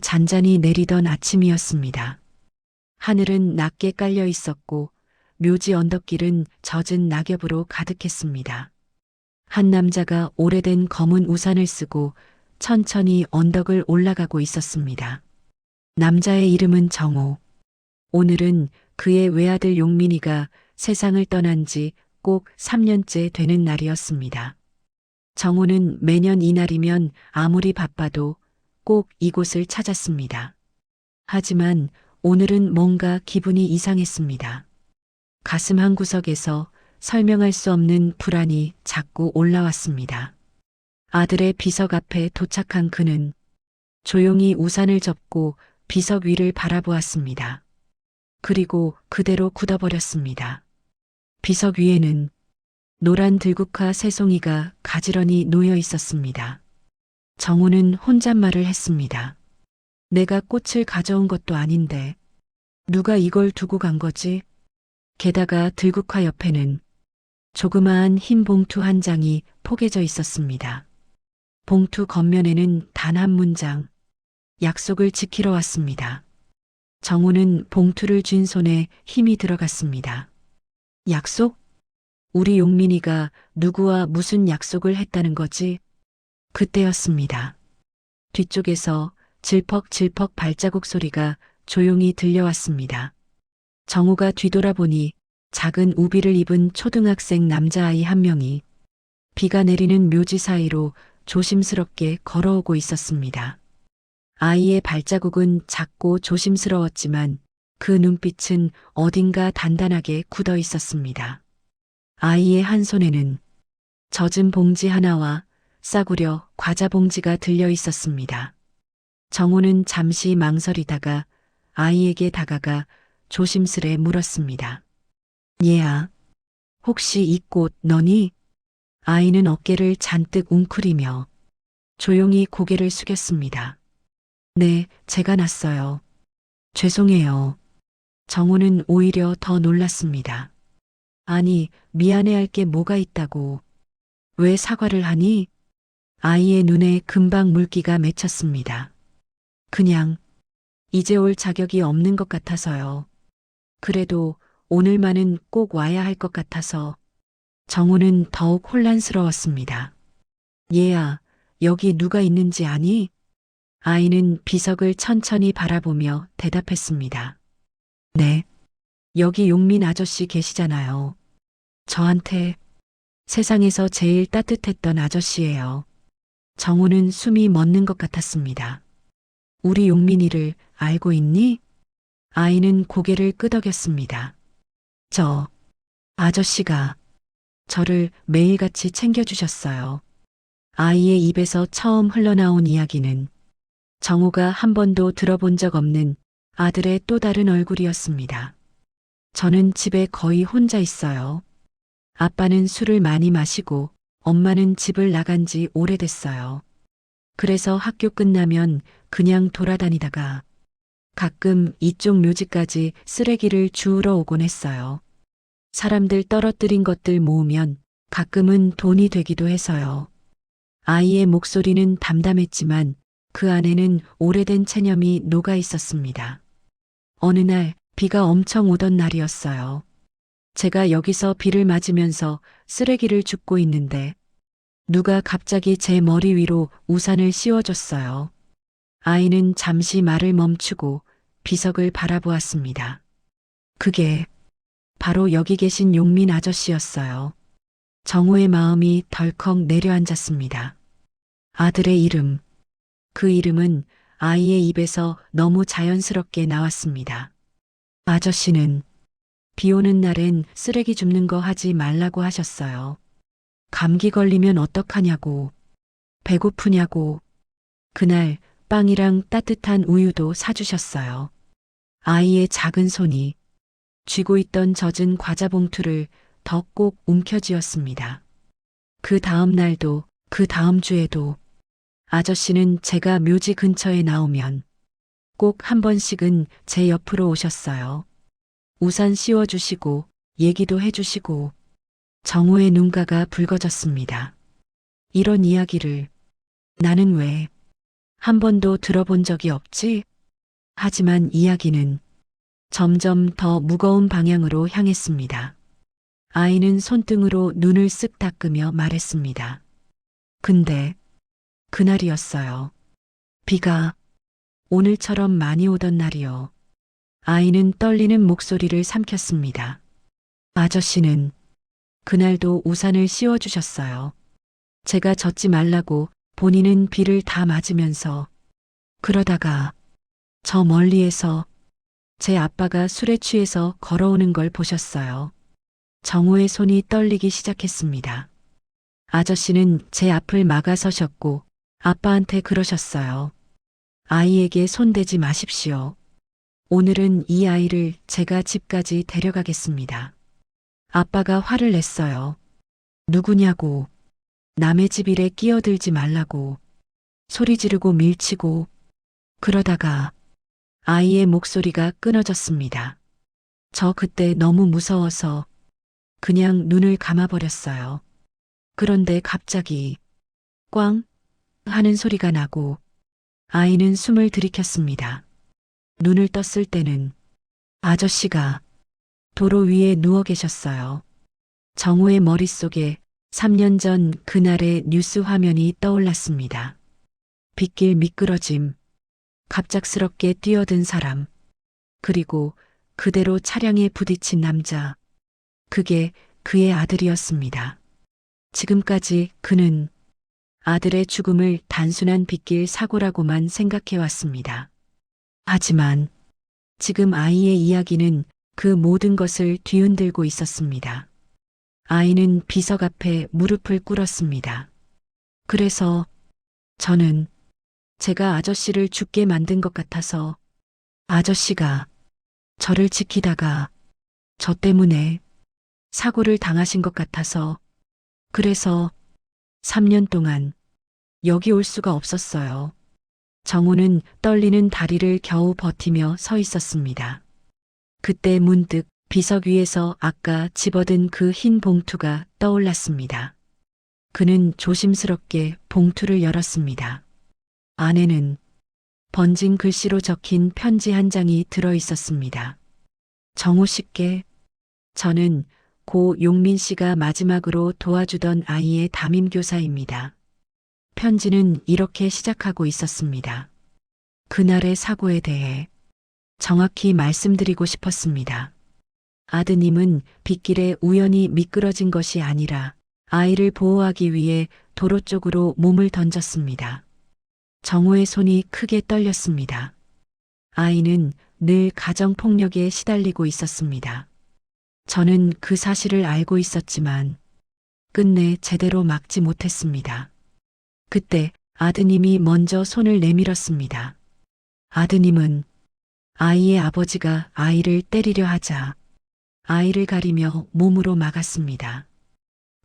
잔잔히 내리던 아침이었습니다. 하늘은 낮게 깔려 있었고 묘지 언덕길은 젖은 낙엽으로 가득했습니다. 한 남자가 오래된 검은 우산을 쓰고 천천히 언덕을 올라가고 있었습니다. 남자의 이름은 정호. 오늘은 그의 외아들 용민이가 세상을 떠난 지 꼭 3년째 되는 날이었습니다. 정호는 매년 이날이면 아무리 바빠도 꼭 이곳을 찾았습니다. 하지만 오늘은 뭔가 기분이 이상했습니다. 가슴 한 구석에서 설명할 수 없는 불안이 자꾸 올라왔습니다. 아들의 비석 앞에 도착한 그는 조용히 우산을 접고 비석 위를 바라보았습니다. 그리고 그대로 굳어버렸습니다. 비석 위에는 노란 들국화 세 송이가 가지런히 놓여 있었습니다. 정우는 혼잣말을 했습니다. 내가 꽃을 가져온 것도 아닌데 누가 이걸 두고 간 거지? 게다가 들국화 옆에는 조그마한 흰 봉투 한 장이 포개져 있었습니다. 봉투 겉면에는 단 한 문장. 약속을 지키러 왔습니다. 정우는 봉투를 쥔 손에 힘이 들어갔습니다. 약속? 우리 용민이가 누구와 무슨 약속을 했다는 거지? 그때였습니다. 뒤쪽에서 질퍽질퍽 발자국 소리가 조용히 들려왔습니다. 정우가 뒤돌아보니 작은 우비를 입은 초등학생 남자아이 한 명이 비가 내리는 묘지 사이로 조심스럽게 걸어오고 있었습니다. 아이의 발자국은 작고 조심스러웠지만 그 눈빛은 어딘가 단단하게 굳어 있었습니다. 아이의 한 손에는 젖은 봉지 하나와 싸구려 과자 봉지가 들려 있었습니다. 정호는 잠시 망설이다가 아이에게 다가가 조심스레 물었습니다. 얘야, 혹시 이 꽃 너니? 아이는 어깨를 잔뜩 웅크리며 조용히 고개를 숙였습니다. 네, 제가 났어요. 죄송해요. 정우는 오히려 더 놀랐습니다. 아니, 미안해할 게 뭐가 있다고. 왜 사과를 하니? 아이의 눈에 금방 물기가 맺혔습니다. 그냥, 이제 올 자격이 없는 것 같아서요. 그래도 오늘만은 꼭 와야 할 것 같아서. 정우는 더욱 혼란스러웠습니다. 얘야, 여기 누가 있는지 아니? 아이는 비석을 천천히 바라보며 대답했습니다. 네. 여기 용민 아저씨 계시잖아요. 저한테 세상에서 제일 따뜻했던 아저씨예요. 정우는 숨이 멎는 것 같았습니다. 우리 용민이를 알고 있니? 아이는 고개를 끄덕였습니다. 저 아저씨가 저를 매일같이 챙겨주셨어요. 아이의 입에서 처음 흘러나온 이야기는 정우가 한 번도 들어본 적 없는 아들의 또 다른 얼굴이었습니다. 저는 집에 거의 혼자 있어요. 아빠는 술을 많이 마시고 엄마는 집을 나간 지 오래됐어요. 그래서 학교 끝나면 그냥 돌아다니다가 가끔 이쪽 묘지까지 쓰레기를 주우러 오곤 했어요. 사람들 떨어뜨린 것들 모으면 가끔은 돈이 되기도 해서요. 아이의 목소리는 담담했지만 그 안에는 오래된 체념이 녹아 있었습니다. 어느 날 비가 엄청 오던 날이었어요. 제가 여기서 비를 맞으면서 쓰레기를 줍고 있는데 누가 갑자기 제 머리 위로 우산을 씌워줬어요. 아이는 잠시 말을 멈추고 비석을 바라보았습니다. 그게 바로 여기 계신 용민 아저씨였어요. 정호의 마음이 덜컥 내려앉았습니다. 아들의 이름. 그 이름은 아이의 입에서 너무 자연스럽게 나왔습니다. 아저씨는 비 오는 날엔 쓰레기 줍는 거 하지 말라고 하셨어요. 감기 걸리면 어떡하냐고. 배고프냐고. 그날 빵이랑 따뜻한 우유도 사주셨어요. 아이의 작은 손이 쥐고 있던 젖은 과자 봉투를 더 꼭 움켜쥐었습니다. 그 다음 날도 그 다음 주에도 아저씨는 제가 묘지 근처에 나오면 꼭 한 번씩은 제 옆으로 오셨어요. 우산 씌워주시고 얘기도 해주시고 정우의 눈가가 붉어졌습니다. 이런 이야기를 나는 왜 한 번도 들어본 적이 없지? 하지만 이야기는 점점 더 무거운 방향으로 향했습니다. 아이는 손등으로 눈을 쓱 닦으며 말했습니다. 근데 그날이었어요. 비가 오늘처럼 많이 오던 날이요. 아이는 떨리는 목소리를 삼켰습니다. 아저씨는 그날도 우산을 씌워주셨어요. 제가 젖지 말라고 본인은 비를 다 맞으면서 그러다가 저 멀리에서 제 아빠가 술에 취해서 걸어오는 걸 보셨어요. 정호의 손이 떨리기 시작했습니다. 아저씨는 제 앞을 막아서셨고 아빠한테 그러셨어요. 아이에게 손대지 마십시오. 오늘은 이 아이를 제가 집까지 데려가겠습니다. 아빠가 화를 냈어요. 누구냐고. 남의 집 일에 끼어들지 말라고. 소리 지르고 밀치고. 그러다가 아이의 목소리가 끊어졌습니다. 저 그때 너무 무서워서 그냥 눈을 감아버렸어요. 그런데 갑자기 꽝 하는 소리가 나고 아이는 숨을 들이켰습니다. 눈을 떴을 때는 아저씨가 도로 위에 누워 계셨어요. 정호의 머릿속에 3년 전 그날의 뉴스 화면이 떠올랐습니다. 빗길 미끄러짐, 갑작스럽게 뛰어든 사람, 그리고 그대로 차량에 부딪힌 남자. 그게 그의 아들이었습니다. 지금까지 그는 아들의 죽음을 단순한 빗길 사고라고만 생각해 왔습니다. 하지만 지금 아이의 이야기는 그 모든 것을 뒤흔들고 있었습니다. 아이는 비석 앞에 무릎을 꿇었습니다. 그래서 저는 제가 아저씨를 죽게 만든 것 같아서 아저씨가 저를 지키다가 저 때문에 사고를 당하신 것 같아서 그래서 3년 동안 여기 올 수가 없었어요. 정호는 떨리는 다리를 겨우 버티며 서 있었습니다. 그때 문득 비석 위에서 아까 집어든 그 흰 봉투가 떠올랐습니다. 그는 조심스럽게 봉투를 열었습니다. 안에는 번진 글씨로 적힌 편지 한 장이 들어 있었습니다. 정호 씨께 저는 고 용민 씨가 마지막으로 도와주던 아이의 담임교사입니다. 편지는 이렇게 시작하고 있었습니다. 그날의 사고에 대해 정확히 말씀드리고 싶었습니다. 아드님은 빗길에 우연히 미끄러진 것이 아니라 아이를 보호하기 위해 도로 쪽으로 몸을 던졌습니다. 정호의 손이 크게 떨렸습니다. 아이는 늘 가정폭력에 시달리고 있었습니다. 저는 그 사실을 알고 있었지만 끝내 제대로 막지 못했습니다. 그때 아드님이 먼저 손을 내밀었습니다. 아드님은 아이의 아버지가 아이를 때리려 하자 아이를 가리며 몸으로 막았습니다.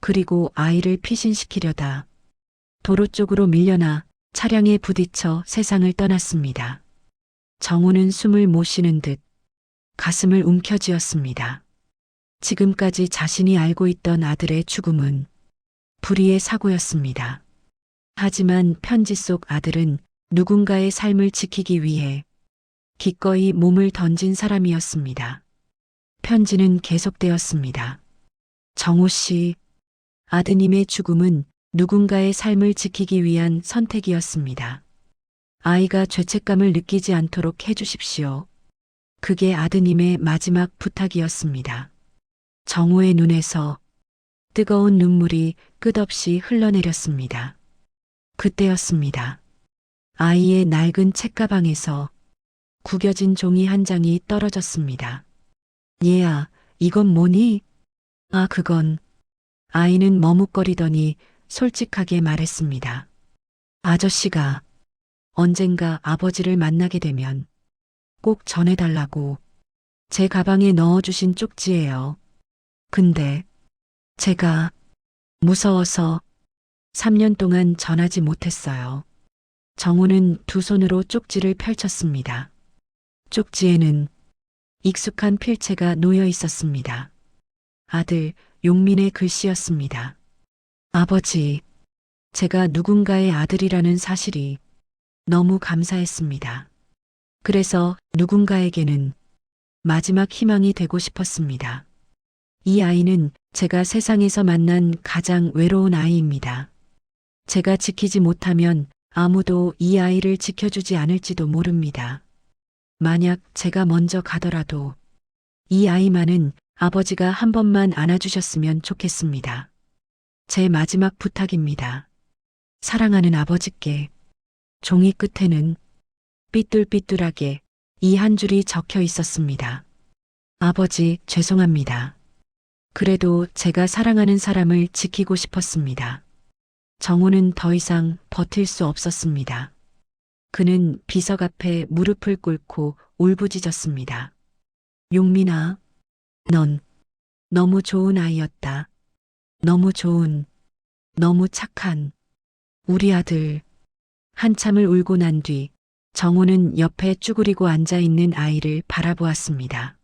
그리고 아이를 피신시키려다 도로 쪽으로 밀려나 차량에 부딪혀 세상을 떠났습니다. 정우는 숨을 못 쉬는 듯 가슴을 움켜쥐었습니다. 지금까지 자신이 알고 있던 아들의 죽음은 불의의 사고였습니다. 하지만 편지 속 아들은 누군가의 삶을 지키기 위해 기꺼이 몸을 던진 사람이었습니다. 편지는 계속되었습니다. 정호 씨, 아드님의 죽음은 누군가의 삶을 지키기 위한 선택이었습니다. 아이가 죄책감을 느끼지 않도록 해주십시오. 그게 아드님의 마지막 부탁이었습니다. 정호의 눈에서 뜨거운 눈물이 끝없이 흘러내렸습니다. 그때였습니다. 아이의 낡은 책가방에서 구겨진 종이 한 장이 떨어졌습니다. 얘야, 이건 뭐니? 아, 그건. 아이는 머뭇거리더니 솔직하게 말했습니다. 아저씨가 언젠가 아버지를 만나게 되면 꼭 전해달라고 제 가방에 넣어주신 쪽지예요. 근데 제가 무서워서 3년 동안 전하지 못했어요. 정우는 두 손으로 쪽지를 펼쳤습니다. 쪽지에는 익숙한 필체가 놓여 있었습니다. 아들 용민의 글씨였습니다. 아버지, 제가 누군가의 아들이라는 사실이 너무 감사했습니다. 그래서 누군가에게는 마지막 희망이 되고 싶었습니다. 이 아이는 제가 세상에서 만난 가장 외로운 아이입니다. 제가 지키지 못하면 아무도 이 아이를 지켜주지 않을지도 모릅니다. 만약 제가 먼저 가더라도 이 아이만은 아버지가 한 번만 안아주셨으면 좋겠습니다. 제 마지막 부탁입니다. 사랑하는 아버지께 종이 끝에는 삐뚤삐뚤하게 이 한 줄이 적혀 있었습니다. 아버지, 죄송합니다. 그래도 제가 사랑하는 사람을 지키고 싶었습니다. 정우는 더 이상 버틸 수 없었습니다. 그는 비석 앞에 무릎을 꿇고 울부짖었습니다. 용민아, 넌 너무 좋은 아이였다. 너무 좋은, 너무 착한 우리 아들. 한참을 울고 난 뒤 정우는 옆에 쭈그리고 앉아 있는 아이를 바라보았습니다.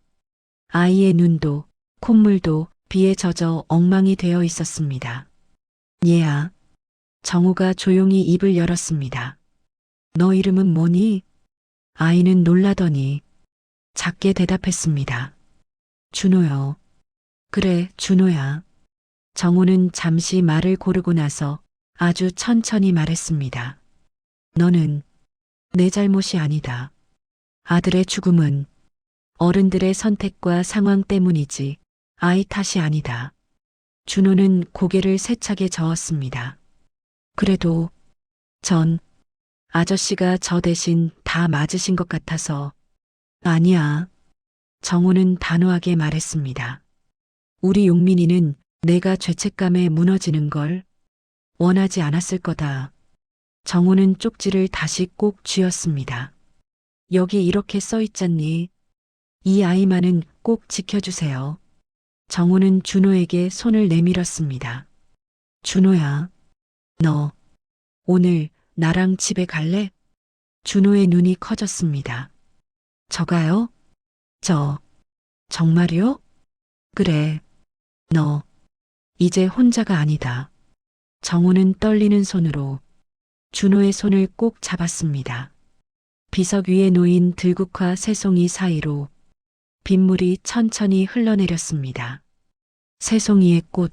아이의 눈도 콧물도 비에 젖어 엉망이 되어 있었습니다. 얘야. 정우가 조용히 입을 열었습니다. 너 이름은 뭐니? 아이는 놀라더니 작게 대답했습니다. 준호요. 그래, 준호야. 정우는 잠시 말을 고르고 나서 아주 천천히 말했습니다. 너는 내 잘못이 아니다. 아들의 죽음은 어른들의 선택과 상황 때문이지 아이 탓이 아니다. 준호는 고개를 세차게 저었습니다. 그래도 전 아저씨가 저 대신 다 맞으신 것 같아서 아니야. 정우는 단호하게 말했습니다. 우리 용민이는 내가 죄책감에 무너지는 걸 원하지 않았을 거다. 정우는 쪽지를 다시 꼭 쥐었습니다. 여기 이렇게 써 있잖니. 이 아이만은 꼭 지켜주세요. 정우는 준호에게 손을 내밀었습니다. 준호야, 너 오늘 나랑 집에 갈래? 준호의 눈이 커졌습니다. 저가요? 저, 정말요? 그래, 너, 이제 혼자가 아니다. 정우는 떨리는 손으로 준호의 손을 꼭 잡았습니다. 비석 위에 놓인 들국화 새송이 사이로 빗물이 천천히 흘러내렸습니다. 새송이의 꽃,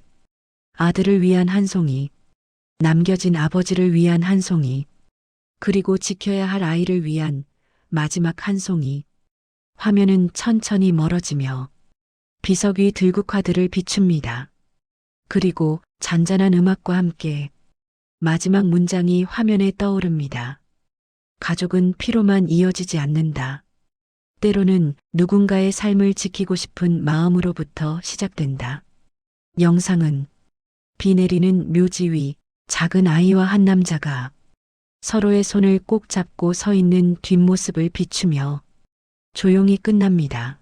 아들을 위한 한 송이, 남겨진 아버지를 위한 한 송이, 그리고 지켜야 할 아이를 위한 마지막 한 송이. 화면은 천천히 멀어지며 비석 위 들국화들을 비춥니다. 그리고 잔잔한 음악과 함께 마지막 문장이 화면에 떠오릅니다. 가족은 피로만 이어지지 않는다. 때로는 누군가의 삶을 지키고 싶은 마음으로부터 시작된다. 영상은 비 내리는 묘지 위 작은 아이와 한 남자가 서로의 손을 꼭 잡고 서 있는 뒷모습을 비추며 조용히 끝납니다.